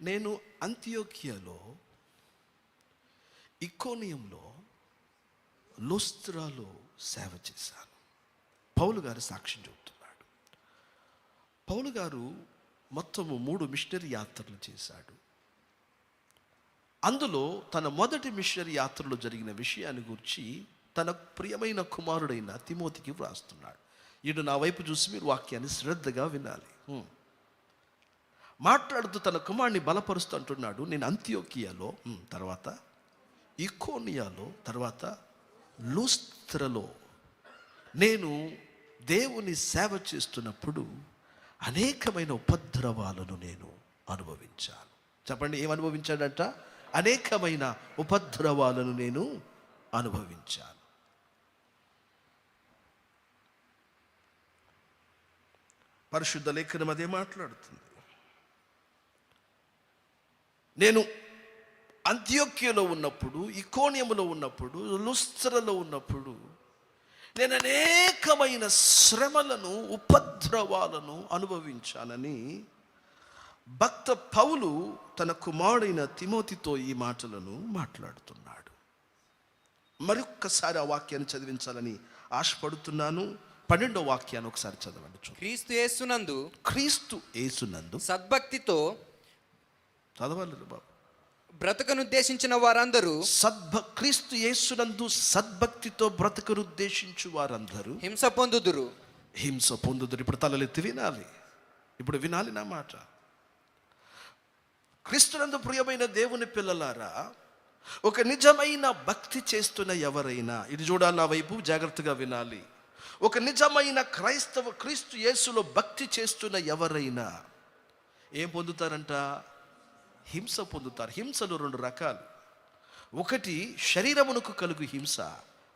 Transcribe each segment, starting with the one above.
నేను అంత్యోకియాలో ఇకోనియంలో లుస్త్రాలో సేవ చేశాను. పౌలు గారు సాక్ష్యం చెబుతున్నాడు. పౌలు గారు మొత్తము మూడు మిషనరీ యాత్రలు చేశాడు. అందులో తన మొదటి మిషనరీ యాత్రలో జరిగిన విషయాన్ని గురించి తన ప్రియమైన కుమారుడైన తిమోతికి వ్రాస్తున్నాడు. ఈడు నా వైపు చూసి మీరు వాక్యాన్ని శ్రద్ధగా వినాలి. మాట్లాడుతూ తన కుమారుని బలపరుస్తూ అంటున్నాడు. నేను అంత్యోకియాలో తర్వాత ఇకోనియాలో తర్వాత లూస్త్రలో నేను దేవుని సేవ చేస్తున్నప్పుడు అనేకమైన ఉపద్రవాలను నేను అనుభవించాను. చెప్పండి ఏం అనుభవించాడంట? అనేకమైన ఉపద్రవాలను నేను అనుభవించాను. పరిశుద్ధ లేఖనం అదే మాట్లాడుతుంది. నేను అంత్యోక్యలో ఉన్నప్పుడు ఇకోనియములో ఉన్నప్పుడు లుస్త్రలో ఉన్నప్పుడు నేను అనేకమైన శ్రమలను ఉపద్రవాలను అనుభవించానని భక్త పౌలు తన కుమారుడైన తిమోతితో ఈ మాటలను మాట్లాడుతున్నాడు. మరొక్కసారి ఆ వాక్యాన్ని చదివించాలని ఆశపడుతున్నాను. పన్నెండో వాక్యాన్ని ఒకసారి చదవండి క్రీస్తు యేసునందు క్రీస్తు యేసునందు సద్భక్తితో చదవాలి బాబు. బ్రతకనుద్దేశించిన వారందరూ సద్భ క్రీస్తు యేసునందు సద్భక్తితో బ్రతకరుద్దేశించు వారందరూ హింస పొందుదురు. హింస పొందుదురు. ఇప్పుడు తలలెత్తి వినాలి. ఇప్పుడు వినాలి నా మాట. క్రీస్తునందు ప్రియమైన దేవుని పిల్లలారా ఒక నిజమైన భక్తి చేస్తున్న ఎవరైనా ఇది చూడాలి నా వైపు జాగ్రత్తగా వినాలి. ఒక నిజమైన క్రైస్తవ క్రీస్తు యేసులో భక్తి చేస్తున్న ఎవరైనా ఏం పొందుతారంట? హింస పొందుతారు. హింసలు రెండు రకాలు. ఒకటి శరీరమునకు కలుగు హింస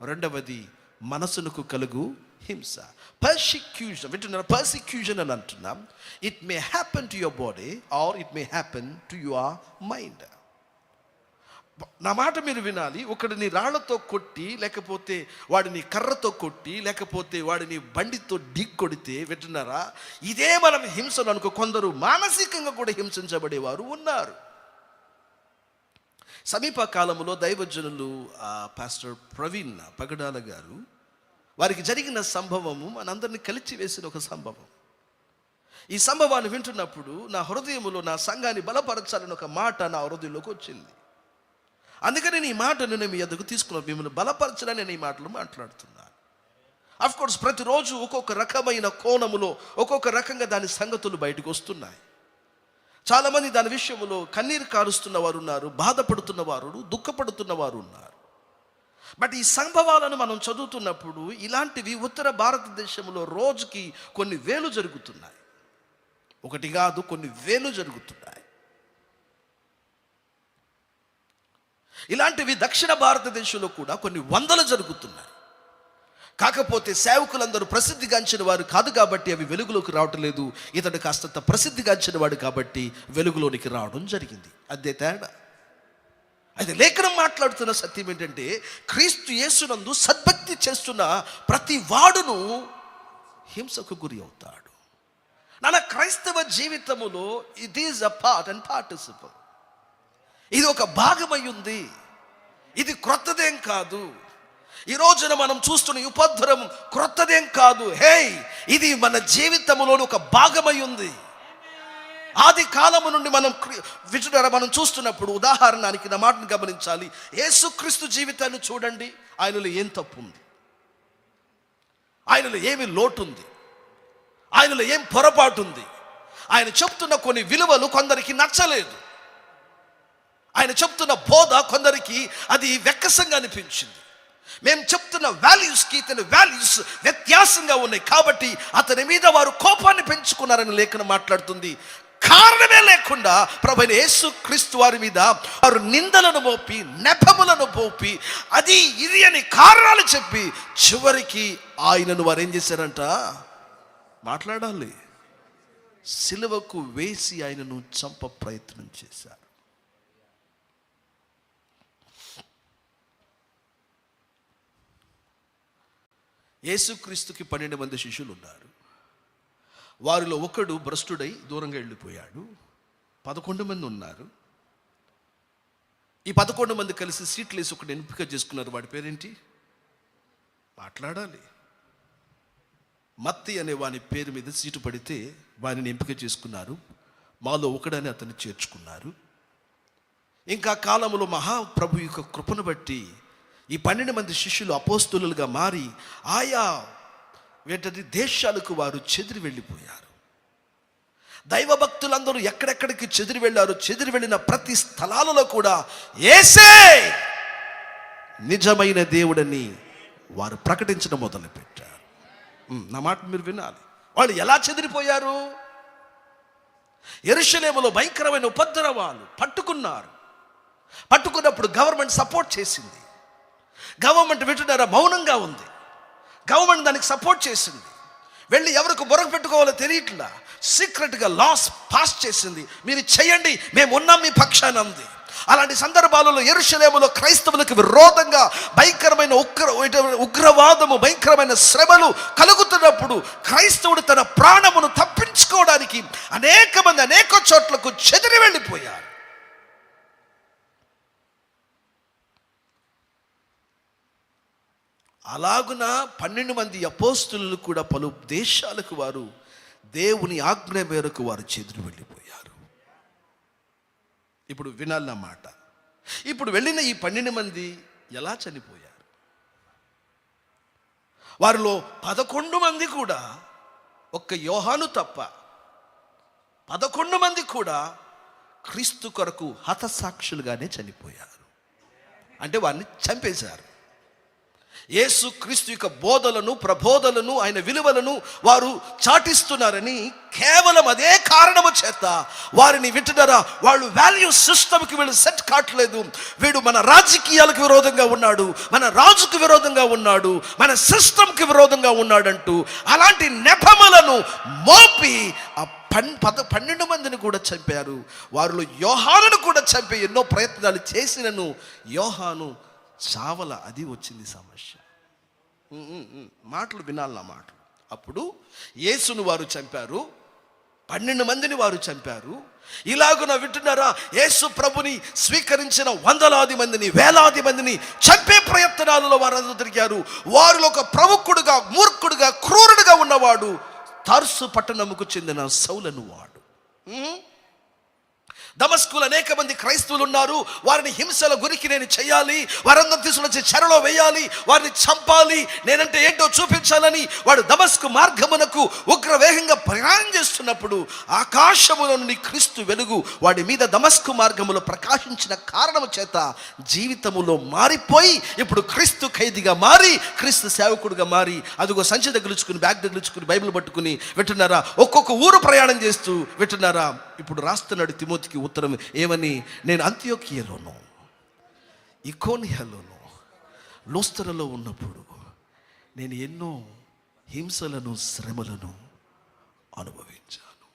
రెండవది మనసునకు కలుగు హింస. పర్సిక్యూషన్ వింటున్నారు? పర్సిక్యూషన్ అని అంటున్నాం. It may happen to your body or it may happen to your mind నా మాట మీరు వినాలి. ఒకడిని రాళ్ళతో కొట్టి లేకపోతే వాడిని కర్రతో కొట్టి లేకపోతే వాడిని బండితో ఢీ కొడితే వింటున్నారా? ఇదే మనం హింసలు అనుకో. కొందరు మానసికంగా కూడా హింసించబడేవారు ఉన్నారు. సమీప కాలంలో దైవజనులు ఆ, పాస్టర్ ప్రవీణ్ పగడాల గారు వారికి జరిగిన సంభవము మనందరినీ కలిచి వేసిన ఒక సంభవం. ఈ సంభవాన్ని వింటున్నప్పుడు నా హృదయములో నా సంఘాన్ని బలపరచాలని ఒక మాట నా హృదయంలోకి వచ్చింది. అందుకని నేను ఈ మాటను నేను మీ ఎదుగు తీసుకున్నాను మిమ్మల్ని బలపరచడానికి నేను ఈ మాటలు మాట్లాడుతున్నాను అఫ్ కోర్స్ ప్రతిరోజు ఒక్కొక్క రకమైన కోణములో ఒక్కొక్క రకంగా దాని సంగతులు బయటకు వస్తున్నాయి. చాలామంది దాని విషయంలో కన్నీరు కారుస్తున్న వారు ఉన్నారు బాధపడుతున్న వారు దుఃఖపడుతున్న వారు ఉన్నారు బట్ ఈ సంభవాలను మనం చదువుతున్నప్పుడు ఇలాంటివి ఉత్తర భారతదేశంలో రోజుకి కొన్ని వేలు జరుగుతున్నాయి. ఒకటి కాదు కొన్ని వేలు జరుగుతున్నాయి. ఇలాంటివి దక్షిణ భారతదేశంలో కూడా కొన్ని వందలు జరుగుతున్నాయి. కాకపోతే సేవకులందరూ ప్రసిద్ధిగాంచిన వారు కాదు కాబట్టి అవి వెలుగులోకి రావటం లేదు. ఇతడు కాస్తంత ప్రసిద్ధిగాంచిన వాడు కాబట్టి వెలుగులోనికి రావడం జరిగింది. అదే తేడా. అయితే లేఖనం మాట్లాడుతున్న సత్యం ఏంటంటే క్రీస్తు యేసునందు సద్భక్తి చేస్తున్న ప్రతి వాడును హింసకు గురి అవుతాడు. నాన్న క్రైస్తవ జీవితములో it is a part and participle ఇది ఒక భాగమై ఉంది. ఇది క్రొత్తదేం కాదు. ఈ రోజున మనం చూస్తున్న ఉపద్రవం క్రొత్తదేం కాదు. హే ఇది మన జీవితంలోని ఒక భాగమై ఉంది. ఆది కాలము నుండి మనం విచుడర మనం చూస్తున్నప్పుడు ఉదాహరణకి నా మాటను గమనించాలి. యేసుక్రీస్తు జీవితాన్ని చూడండి ఆయనలో ఏం తప్పు ఉంది ఆయనలో ఏమి లోటు ఉంది ఆయనలో ఏం పొరపాటు ఉంది ఆయన చెప్తున్న కొన్ని విలువలు కొందరికి నచ్చలేదు. ఆయన చెప్తున్న బోధ కొందరికి అది వెక్కసంగా అనిపించింది. మేము చెప్తున్న వాల్యూస్కి ఇతని వాల్యూస్ వ్యత్యాసంగా ఉన్నాయి. కాబట్టి అతని మీద వారు కోపాన్ని పెంచుకున్నారని లేఖన మాట్లాడుతుంది. కారణమే లేకుండా ప్రభైన యేసు క్రీస్తు వారి మీద వారు నిందలను మోపి నెపములను మోపి అది ఇది అని కారణాలు చెప్పి చివరికి ఆయనను వారు ఏం చేశారంట? మాట్లాడాలి. సిలువకు వేసి ఆయనను చంప ప్రయత్నం చేశారు. యేసుక్రీస్తుకి పన్నెండు మంది శిష్యులు ఉన్నారు వారిలో ఒకడు భ్రష్టుడై దూరంగా వెళ్ళిపోయాడు. పదకొండు మంది ఉన్నారు. ఈ పదకొండు మంది కలిసి సీట్లు వేసి ఒకటి ఎంపిక చేసుకున్నారు. వాడి పేరేంటి? మాట్లాడాలి. మత్తి అనే వాని పేరు మీద సీటు పడితే వానిని ఎంపిక చేసుకున్నారు. మాలో ఒకడని అతన్ని చేర్చుకున్నారు. ఇంకా కాలంలో మహాప్రభు యొక్క కృపను బట్టి ఈ పన్నెండు మంది శిష్యులు అపోస్తులుగా మారి ఆయా వేటది దేశాలకు వారు చెదిరి వెళ్ళిపోయారు. దైవ భక్తులందరూ ఎక్కడెక్కడికి చెదిరి వెళ్ళారు చెదిరి వెళ్ళిన ప్రతి స్థలాలలో కూడా ఏసే నిజమైన దేవుడని వారు ప్రకటించడం మొదలుపెట్టారు. నా మాట మీరు వినాలి. వాళ్ళు ఎలా చెదిరిపోయారు? ఎరుషలేములో భయంకరమైన ఉపద్రవాలు పట్టుకున్నారు. పట్టుకున్నప్పుడు గవర్నమెంట్ సపోర్ట్ చేసింది. గవర్నమెంట్ వింటున్నారా? మౌనంగా ఉంది. గవర్నమెంట్ దానికి సపోర్ట్ చేసింది. వెళ్ళి ఎవరికి బొరకు పెట్టుకోవాలో తెలియట్లా. సీక్రెట్గా లాస్ పాస్ చేసింది. మీరు చేయండి మేము ఉన్నాం మీ పక్షాన ఉంది అలాంటి సందర్భాలలో ఎరుషలేములో క్రైస్తవులకు విరోధంగా భయంకరమైన ఉగ్ర ఉగ్రవాదము భయంకరమైన శ్రమలు కలుగుతున్నప్పుడు క్రైస్తవుడు తన ప్రాణమును తప్పించుకోవడానికి అనేక మంది అనేక చోట్లకు చెదిరి వెళ్ళిపోయారు. అలాగున పన్నెండు మంది అపోస్తులు కూడా పలు దేశాలకు వారు దేవుని ఆజ్ఞ మేరకు వారు చెదిరి వెళ్ళిపోయారు. ఇప్పుడు వినాలన్న మాట. ఇప్పుడు వెళ్ళిన ఈ పన్నెండు మంది ఎలా చనిపోయారు? వారిలో పదకొండు మంది కూడా ఒక్క యోహాను తప్ప పదకొండు మంది కూడా క్రీస్తు కొరకు హతసాక్షులుగానే చనిపోయారు. అంటే వారిని చంపేశారు. యేసు క్రీస్తు యొక్క బోధలను ప్రబోధలను ఆయన విలువలను వారు చాటిస్తున్నారని కేవలం అదే కారణము చేత వారిని వింటున్నారా? వాళ్ళు వాల్యూ సిస్టమ్కి వీళ్ళు సెట్ కావట్లేదు. వీడు మన రాజకీయాలకు విరోధంగా ఉన్నాడు మన రాజుకు విరోధంగా ఉన్నాడు మన సిస్టమ్కి విరోధంగా ఉన్నాడంటూ అలాంటి నెపములను మోపి ఆ పన్ పద పన్నెండు మందిని కూడా చంపారు. వారిలో యోహానును కూడా చంపి ఎన్నో ప్రయత్నాలు చేసినను యోహాను చావల అది వచ్చింది సమస్య. మాటలు వినాలన్న మాటలు అప్పుడు యేసును వారు చంపారు పన్నెండు మందిని వారు చంపారు. ఇలాగున వింటున్నారా? యేసు ప్రభుని స్వీకరించిన వందలాది మందిని వేలాది మందిని చంపే ప్రయత్నాలలో వారందరూ తిరిగారు. వారిలో ఒక ప్రముఖుడుగా మూర్ఖుడుగా క్రూరుడుగా ఉన్నవాడు తర్సు పట్టణముకు చెందిన సౌలను వాడు. దమస్కులు అనేక మంది క్రైస్తవులు ఉన్నారు. వారిని హింసల గురికి నేను చేయాలి. వారందరూ తీసుకొచ్చి చెరలో వేయాలి. వారిని చంపాలి. నేనంటే ఏంటో చూపించాలని వాడు దమస్కు మార్గమునకు ఉగ్రవేగంగా ప్రయాణం చేస్తున్నప్పుడు ఆకాశములో నుండి క్రీస్తు వెలుగు వాడి మీద దమస్కు మార్గములో ప్రకాశించిన కారణము చేత జీవితములో మారిపోయి ఇప్పుడు క్రీస్తు ఖైదీగా మారి క్రీస్తు సేవకుడుగా మారి అదిగో సంచి తగిలించుకుని బ్యాగ్ తగిలించుకుని బైబిల్ పట్టుకుని వింటున్నారా? ఒక్కొక్క ఊరు ప్రయాణం చేస్తూ వింటున్నారా? ఇప్పుడు రాస్తున్నాడు తిమోతికి ఉత్తరం ఏమని? నేను అంత్యోకియలోను ఇకోనియాలోను లోస్తరలో ఉన్నప్పుడు నేను ఎన్నో హింసలను శ్రమలను అనుభవించాను.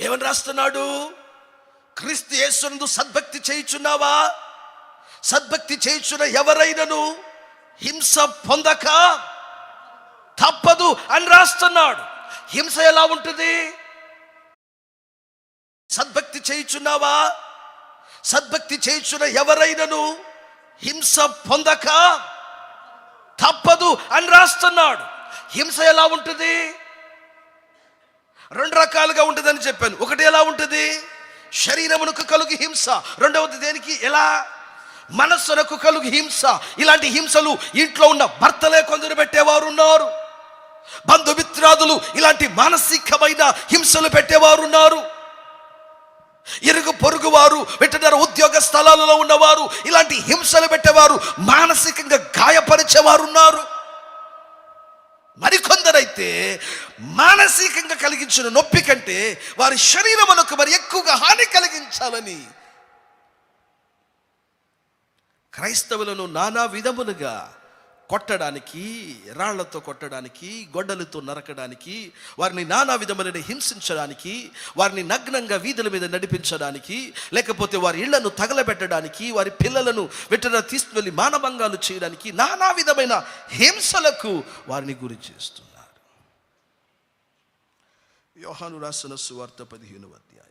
ఏమని రాస్తున్నాడు? క్రీస్తు యేసునందు సద్భక్తి చేయుచున్నావా? సద్భక్తి చేయుచున్న ఎవరైనను హింస పొందక తప్పదు అని రాస్తున్నాడు. హింస ఎలా ఉంటుంది? సద్భక్తి చేయుచున్నావా? సద్భక్తి చేయుచున్న ఎవరైనను హింస పొందక తప్పదు అని రాస్తున్నాడు. హింస ఎలా ఉంటుంది? రెండు రకాలుగా ఉంటుందని చెప్పాను. ఒకటి ఎలా ఉంటుంది? శరీరమునకు కలుగు హింస. రెండవది దేనికి? ఎలా? మనస్సునకు కలుగు హింస. ఇలాంటి హింసలు ఇంట్లో ఉన్న భర్తలే కొందరు బంధుమిత్రాదులు ఇలాంటి మానసికమైన హింసలు పెట్టేవారు ఉన్నారు ఇరుగు పొరుగు వారు వెంటనే ఉద్యోగ స్థలాలలో ఉన్నవారు ఇలాంటి హింసలు పెట్టేవారు మానసికంగా గాయపరిచేవారు ఉన్నారు మరికొందరైతే మానసికంగా కలిగించిన నొప్పి కంటే వారి శరీరములకు మరి ఎక్కువగా హాని కలిగించాలని క్రైస్తవులను నానా విధములుగా కొట్టడానికి రాళ్ళతో కొట్టడానికి గొడ్డలతో నరకడానికి వారిని నానా విధములైన హింసించడానికి వారిని నగ్నంగా వీధుల మీద నడిపించడానికి లేకపోతే వారి ఇళ్ళను తగలబెట్టడానికి వారి పిల్లలను వెంటనే తీసుకువెళ్ళి మానభంగాలు చేయడానికి నానా విధమైన హింసలకు వారిని గురి చేస్తున్నారు. యోహాను రాసిన సువార్త పదిహేను అధ్యాయం.